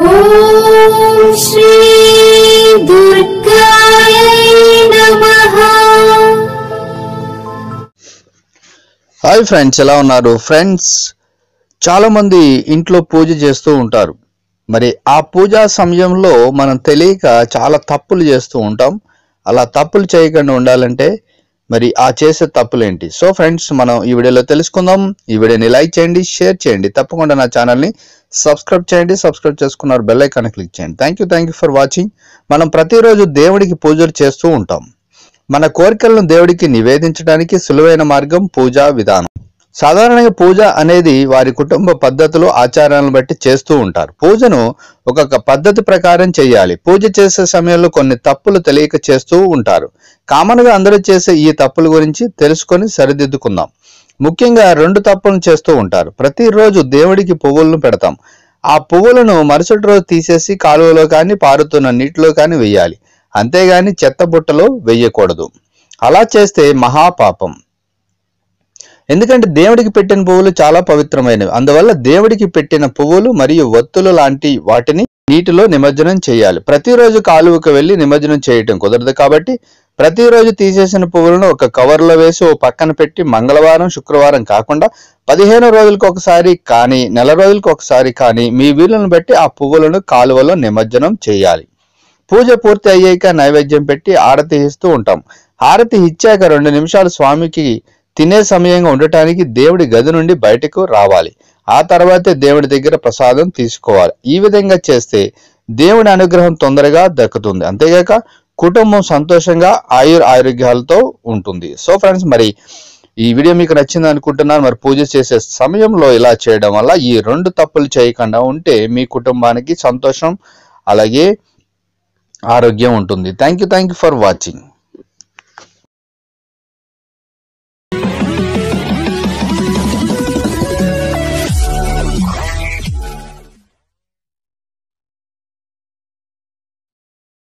ॐ श्री दुर्गायै नमः hi friends ఎలా ఉన్నారు ఫ్రెండ్స్ చాలా మంది ఇంట్లో పూజ చేస్తూ ఉంటారు మరి ఆ పూజా సమయంలో మనం తెలియక చాలా తప్పులు చేస్తూ ఉంటాం అలా తప్పులు చేయకుండా ఉండాలంటే మరి ఆ చేసే తప్పులేంటి? సో ఫ్రెండ్స్ మనం ఈ వీడియోలో తెలుసుకుందాం. ఈ వీడియోని లైక్ చేయండి షేర్ చేయండి. తప్పకుండా నా ఛానల్ని సబ్స్క్రైబ్ చేయండి. సబ్స్క్రైబ్ చేసుకున్నారు బెల్ ఐకాన్ క్లిక్ చేయండి. Thank you thank you for watching మనం ప్రతిరోజు దేవుడికి పూజలు చేస్తూ ఉంటాం. మన కోరికలను దేవుడికి నివేదించడానికి సులువైన మార్గం పూజా విధానం. సాధారణంగా పూజ అనేది వారి కుటుంబ పద్ధతులు ఆచారాలను బట్టి చేస్తూ ఉంటారు. పూజను ఒక్కొక్క పద్ధతి ప్రకారం చేయాలి. పూజ చేసే సమయంలో కొన్ని తప్పులు తెలియక చేస్తూ ఉంటారు. కామన్గా అందరూ చేసే ఈ తప్పుల గురించి తెలుసుకొని సరిదిద్దుకుందాం. ముఖ్యంగా రెండు తప్పులను చేస్తూ ఉంటారు. ప్రతిరోజు దేవుడికి పువ్వులను పెడతాం. ఆ పువ్వులను మరుసటి రోజు తీసేసి కాలువలో కానీ పారుతున్న నీటిలో కానీ వెయ్యాలి అంతేగాని చెత్త బుట్టలో వెయ్యకూడదు అలా చేస్తే మహాపాపం. ఎందుకంటే దేవుడికి పెట్టిన పువ్వులు చాలా పవిత్రమైనవి. అందువల్ల దేవుడికి పెట్టిన పువ్వులు మరియు ఒత్తులు లాంటి వాటిని నీటిలో నిమజ్జనం చేయాలి. ప్రతిరోజు కాలువకు వెళ్ళి నిమజ్జనం చేయటం కుదరదు కాబట్టి ప్రతిరోజు తీసేసిన పువ్వులను ఒక కవర్లో వేసి ఓ పక్కన పెట్టి మంగళవారం శుక్రవారం కాకుండా పదిహేను రోజులకు ఒకసారి కానీ నెల రోజులకు ఒకసారి కానీ మీ వీలును బట్టి ఆ పువ్వులను కాలువలో నిమజ్జనం చేయాలి. పూజ పూర్తి అయ్యాక నైవేద్యం పెట్టి ఆరతి ఇస్తూ ఉంటాం. హారతి ఇచ్చాక రెండు నిమిషాలు స్వామికి తినే సమయంగా ఉండటానికి దేవుడి గది నుండి బయటకు రావాలి. ఆ తర్వాతే దేవుడి దగ్గర ప్రసాదం తీసుకోవాలి. ఈ విధంగా చేస్తే దేవుడి అనుగ్రహం తొందరగా దక్కుతుంది. అంతేగాక కుటుంబం సంతోషంగా ఆయుర్ ఆరోగ్యాలతో ఉంటుంది. సో ఫ్రెండ్స్ మరి ఈ వీడియో మీకు నచ్చింది అనుకుంటున్నాను. మరి పూజ చేసే సమయంలో ఇలా చేయడం వల్ల ఈ రెండు తప్పులు చేయకుండా ఉంటే మీ కుటుంబానికి సంతోషం అలాగే ఆరోగ్యం ఉంటుంది. Thank you thank you for watching